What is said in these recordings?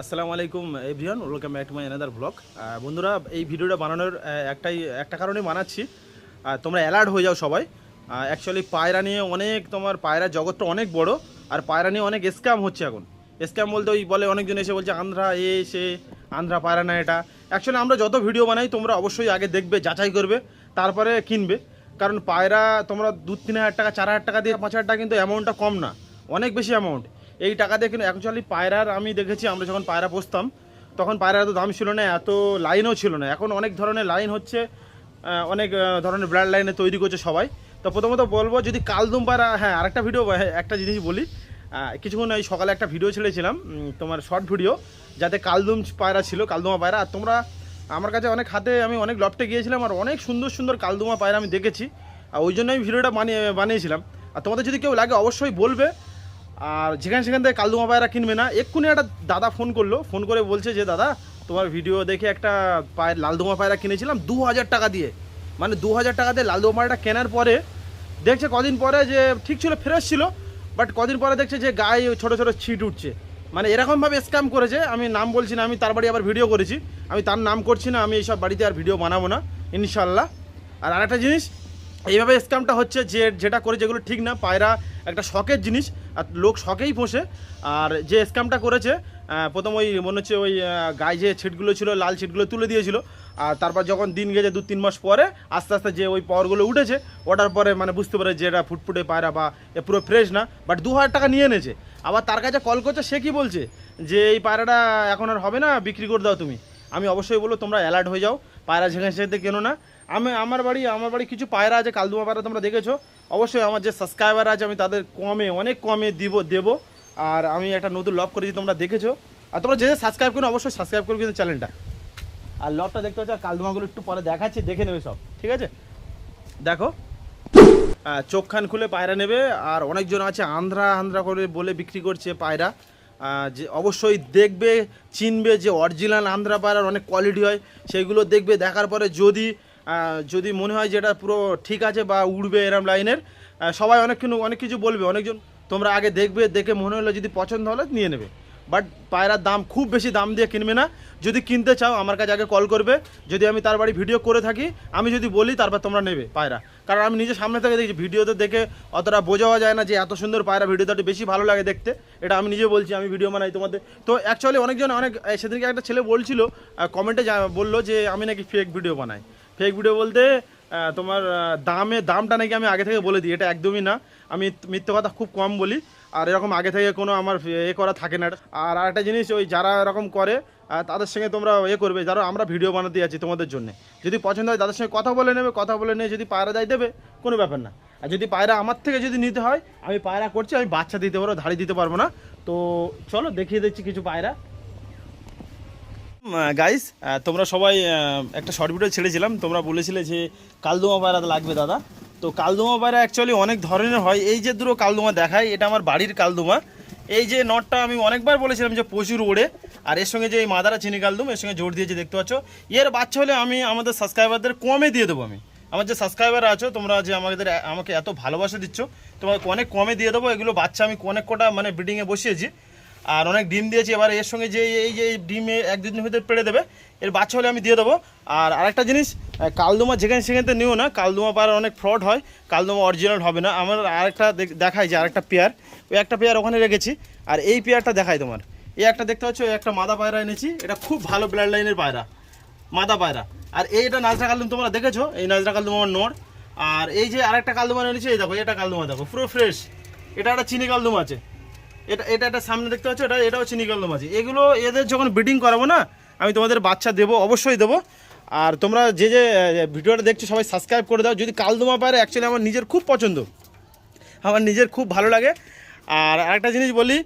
আসসালামু আলাইকুম, everyone, welcome back to my another blog বন্ধুরা, এই ভিডিওটা বানানোর একটাই, একটা কারণে বানাচ্ছি। তোমরা অ্যালার্ট হয়ে যাও সবাই। অ্যাকচুয়ালি পায়রা নিয়ে অনেক, তোমার পায়রা জগৎটা অনেক বড়, আর পায়রা নিয়ে অনেক স্ক্যাম হচ্ছে এখন। স্ক্যাম বলতে ওই বলে, অনেকজন এসে বলছে, আন্ধ্রা এ, সে, আন্ধ্রা পায়রা না এটা। অ্যাকচুয়ালি আমরা যত ভিডিও বানাই, তোমরা অবশ্যই আগে দেখবে, যাচাই করবে, তারপরে কিনবে। কারণ পায়রা, তোমরা দু তিন হাজার টাকা, চার হাজার টাকা দিয়ে পাঁচ হাজার টাকা কিন্তু অ্যামাউন্টটা কম না। অনেক বেশি অ্যামাউন্ট এই টাকা দিয়ে কিন্তু অ্যাকচুয়ালি পায়রার আমি দেখেছি, আমরা যখন পায়রা পুষতাম, তখন পায়রার এত দাম ছিল না, এত লাইনও ছিল না। এখন অনেক ধরনের লাইন হচ্ছে অনেক ধরনের ব্র্যান্ড লাইনে তৈরি করছে সবাই। তো প্রথমত বলব, যদি কালদুম পায়রা হ্যাঁ আরেকটা ভিডিও একটা জিনিস বলি। কিছুক্ষণ এই সকালে একটা ভিডিও ছেড়েছিলাম তোমার শর্ট ভিডিও যাতে কালদুম পায়রা ছিল, কালদুমা পায়রা। আর তোমরা, আমার কাছে অনেক হাতে আমি অনেক লফটে গিয়েছিলাম আর অনেক সুন্দর সুন্দর কালদুমা পায়রা আমি দেখেছি। আর ওই জন্য আমি ভিডিওটা বানিয়ে, বানিয়েছিলাম। আর তোমাদের যদি কেউ লাগে, অবশ্যই বলবে। আর যেখানে সেখান থেকে কালদুমা পায়রা কিনবে না, এক্ষুনি একটা দাদা ফোন করল ফোন করে বলছে যে, দাদা, তোমার ভিডিও দেখে একটা পায়ের, লালদুমা পায়রা কিনেছিলাম দু হাজার টাকা দিয়ে। মানে দু হাজার টাকা দিয়ে লালদুমা পায়রাটা কেনার পরে দেখছে কদিন পরে যে, ঠিক ছিল ফ্রেশ ছিল বাট কদিন পরে দেখছে যে, গায়ে ছোট ছোট ছিট উঠছে। মানে এরকমভাবে স্ক্যাম করেছে, আমি নাম বলছি না, আমি তার বাড়ি আবার ভিডিও করেছি। আমি তার নাম করছি না, আমি এইসব বাড়িতে আর ভিডিও বানাবো না ইনশাল্লাহ আর আরেকটা জিনিস এইভাবে স্ক্যামটা হচ্ছে যে, যেটা করে যেগুলো ঠিক না, পায়রা একটা শখের জিনিস, আর লোক শখেই পোষে। আর যে স্ক্যামটা করেছে প্রথম ওই মনে হচ্ছে ওই গায়ে যে ছিটগুলো ছিল, লাল ছিটগুলো তুলে দিয়েছিল। আর তারপর যখন দিন গেছে দু তিন মাস পরে, আস্তে আস্তে যে ওই পাওয়ারগুলো উঠেছে ওটার পরে মানে বুঝতে পারে যে এটা ফুটফুটে পায়রা বা এ পুরো ফ্রেশ না বাট দু হাজার টাকা নিয়ে এনেছে। আবার তার কাছে কল করছে, সে কি বলছে? যে এই পায়রাটা এখন আর হবে না, বিক্রি করে দাও তুমি। আমি অবশ্যই বলব, তোমরা অ্যালার্ট হয়ে যাও। পায়রা ঝেঁকে সেতে কেনো না আমি আমার বাড়ি আমার বাড়ি কিছু পায়রা আছে, কালদুমা পায়রা তোমরা দেখেছ। অবশ্যই আমার যে সাবস্ক্রাইবার আছে, আমি তাদের কমে, অনেক কমে দিব, দেবো। আর আমি একটা নতুন লব করেছি, তোমরা দেখেছ। আর তোমরা যে সাবস্ক্রাইব করো, অবশ্যই সাবস্ক্রাইব করবে কিন্তু চ্যানেলটা আর লবটা দেখতে পাচ্ছ, আর কালদুমাগুলো একটু পরে দেখাচ্ছি, দেখে নেবে সব, ঠিক আছে? দেখো। চোখ খান খুলে পায়রা নেবে, আর অনেকজন আছে আন্ধ্রা আন্ধ্রা করে বলে বিক্রি করছে পায়রা। যে অবশ্যই দেখবে, চিনবে যে অরিজিনাল আন্ধ্রা পায়রার অনেক কোয়ালিটি হয় সেইগুলো দেখবে, দেখার পরে যদি যদি মনে হয় যে এটা পুরো ঠিক আছে বা উড়বে এরম লাইনের সবাই অনেক কিছু অনেক কিছু বলবে, অনেকজন তোমরা আগে দেখবে, দেখে মনে হলো যদি পছন্দ হলে নিয়ে নেবে। বাট পায়রার দাম খুব বেশি দাম দিয়ে কিনবে না। যদি কিনতে চাও, আমার কাছে আগে কল করবে। যদি আমি তার বাড়ি ভিডিও করে থাকি, আমি যদি বলি তারপর তোমরা নেবে পায়রা। কারণ আমি নিজে সামনে থেকে দেখছি, ভিডিওতে দেখে অতটা বোঝাও যায় না যে এত সুন্দর পায়রা, ভিডিওতে একটু বেশি ভালো লাগে দেখতে। এটা আমি নিজে বলছি, আমি ভিডিও বানাই তোমাদের। তো অ্যাকচুয়ালি অনেকজন অনেক সেদিনকে একটা ছেলে বলছিল কমেন্টে বলল যে আমি নাকি ফেক ভিডিও বানাই। ফেক ভিডিও বলতে তোমার দামে, দামটা নাকি আমি আগে থেকে বলে দিই, এটা একদমই না। আমি মিথ্যে কথা খুব কম বলি, আর এরকম আগে থেকে কোনো আমার এ করা থাকে না। আর আরেকটা জিনিস, ওই যারা এরকম করে তাদের সঙ্গে তোমরা এ করবে যারা আমরা ভিডিও বানাতে যাচ্ছি তোমাদের জন্য। যদি পছন্দ হয় তাদের সঙ্গে কথা বলে নেবে, কথা বলে নিয়ে যদি পায়রা দেয় দেবে, কোনো ব্যাপার না। আর যদি পায়রা আমার থেকে যদি নিতে হয়, আমি পায়রা করছি, আমি বাচ্চা দিতে পারব, ধাড়ি দিতে পারব না। তো চলো দেখিয়ে দিচ্ছি কিছু পায়রা। গাইস তোমরা সবাই একটা শর্ট ভিডিও ছেড়েছিলাম। তোমরা বলেছিলে যে কালদুমা পায়রা লাগবে, দাদা। তো কালদুমা পায়রা অ্যাকচুয়ালি অনেক ধরনের হয়। এই যে দুটো কালদুমা দেখায় এটা আমার বাড়ির কালদুমা। এই যে নটটা আমি অনেকবার বলেছিলাম যে প্রচুর ওড়ে। আর এর সঙ্গে যে এই মাদারা চিনি কালদুম, এর সঙ্গে জোর দিয়েছে দেখতে পাচ্ছ, এর বাচ্চা হলে আমি আমাদের সাবস্ক্রাইবারদের কমে দিয়ে দেবো আমি। আমার যে সাবস্ক্রাইবার আছো, তোমরা যে আমাদের, আমাকে এত ভালোবাসা দিচ্ছ, তোমাকে অনেক কমে দিয়ে দেবো। এগুলো বাচ্চা আমি অনেক কটা মানে ব্রিডিংয়ে বসিয়েছি। আর অনেক ডিম দিয়েছি, এবার এর সঙ্গে যে এই যে ডিমে এক দুদিন ভিতরে পেড়ে দেবে, এর বাচ্চা হলে আমি দিয়ে দেবো। আর আরেকটা জিনিস কালদুমা যেখানে সেখানে নিও না, কালদুমা পাড়া অনেক ফ্রড হয়, কালদুমা অরিজিনাল হবে না। আমার আরেকটা দেখ- দেখাই যে আরেকটা পেয়ার, ওই একটা পেয়ার ওখানে রেখেছি, আর এই পেয়ারটা দেখাই তোমার। এই একটা দেখতে পাচ্ছ একটা মাদা পায়রা এনেছি, এটা খুব ভালো ব্লাড লাইনের পায়রা, মাদা পায়রা। আর এইটা নাজরা কালদুম তোমরা দেখেছ, এই নাজরা কালদুম আমার নোর। আর এই যে আরেকটা কালদুমা এনেছি, এই দেখো, এটা কালদুমা দেখো, পুরো ফ্রেশ এটা একটা চিনি কালদুম আছে। এটা এটা একটা সামনে দেখতে পাচ্ছ, এটা এটা হচ্ছে কালদম আছে এগুলো এদের যখন ব্রিডিং করাবো না, আমি তোমাদের বাচ্চা দেবো, অবশ্যই দেবো। আর তোমরা যে যে ভিডিওটা দেখছ, সবাই সাবস্ক্রাইব করে দাও। যদি কালদমা পারে অ্যাকচুয়ালি আমার নিজের খুব পছন্দ। আমার নিজের খুব ভালো লাগে। আর আরেকটা জিনিস বলি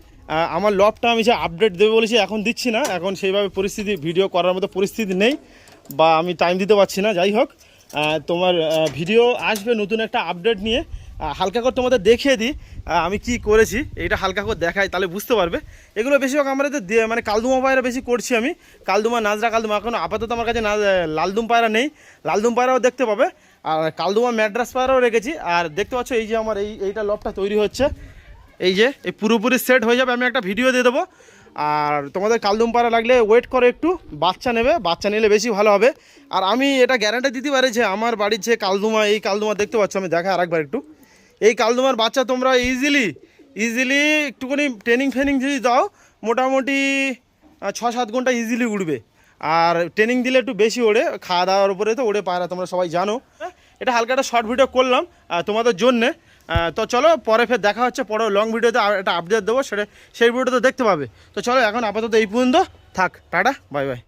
আমার লবটা আমি যে আপডেট দেবে বলেছি, এখন দিচ্ছি না। এখন সেইভাবে পরিস্থিতি ভিডিও করার মতো পরিস্থিতি নেই, বা আমি টাইম দিতে পারছি না। যাই হোক তোমার ভিডিও আসবে নতুন একটা আপডেট নিয়ে। হালকা করে তোমাদের দেখিয়ে দিই আমি কি করেছি। এটা হালকা করে দেখাই, তাহলে বুঝতে পারবে। এগুলো বেশিরভাগ আমরা তো মানে কালদুমা পায়রা বেশি করছি আমি। কালদুমা, নাজরা কালদুমা, এখন আপাতত আমার কাছে লালদুম পায়রা নেই। লালদুম পায়রাও দেখতে পাবে। আর কালদুমা ম্যাড্রাস পায়রাও রেখেছি। আর দেখতে পাচ্ছ, এই যে আমার এই এইটা লবটা তৈরি হচ্ছে। এই যে, এই পুরোপুরি সেট হয়ে যাবে। আমি একটা ভিডিও দিয়ে দেবো। আর তোমাদের কালদুম পাড়া লাগলে ওয়েট করো একটু। বাচ্চা নেবে। বাচ্চা নিলে বেশি ভালো হবে। আর আমি এটা গ্যারান্টি দিতে পারি যে, আমার বাড়ির যে কালদুমা, এই কালদুমা দেখতে পাচ্ছ, আমি দেখা আরেকবার একটু। এই কালদুমার বাচ্চা তোমরা ইজিলি ইজিলি একটুখানি ট্রেনিং ফ্রেনিং যদি দাও, মোটামুটি ছ সাত ঘণ্টা ইজিলি উড়বে। আর ট্রেনিং দিলে একটু বেশি ওড়ে খাওয়া দাওয়ার উপরে তো ওড়ে পায়রা, তোমরা সবাই জানো। এটা হালকা একটা শর্ট ভিডিও করলাম তোমাদের জন্যে। তো চলো পরে ফের দেখা হচ্ছে, পরে লং ভিডিওতে একটা আপডেট দেবো, সেটা সেই ভিডিওটা দেখতে পাবে। তো চলো এখন আপাতত এই পর্যন্ত থাক, টাটা বাই বাই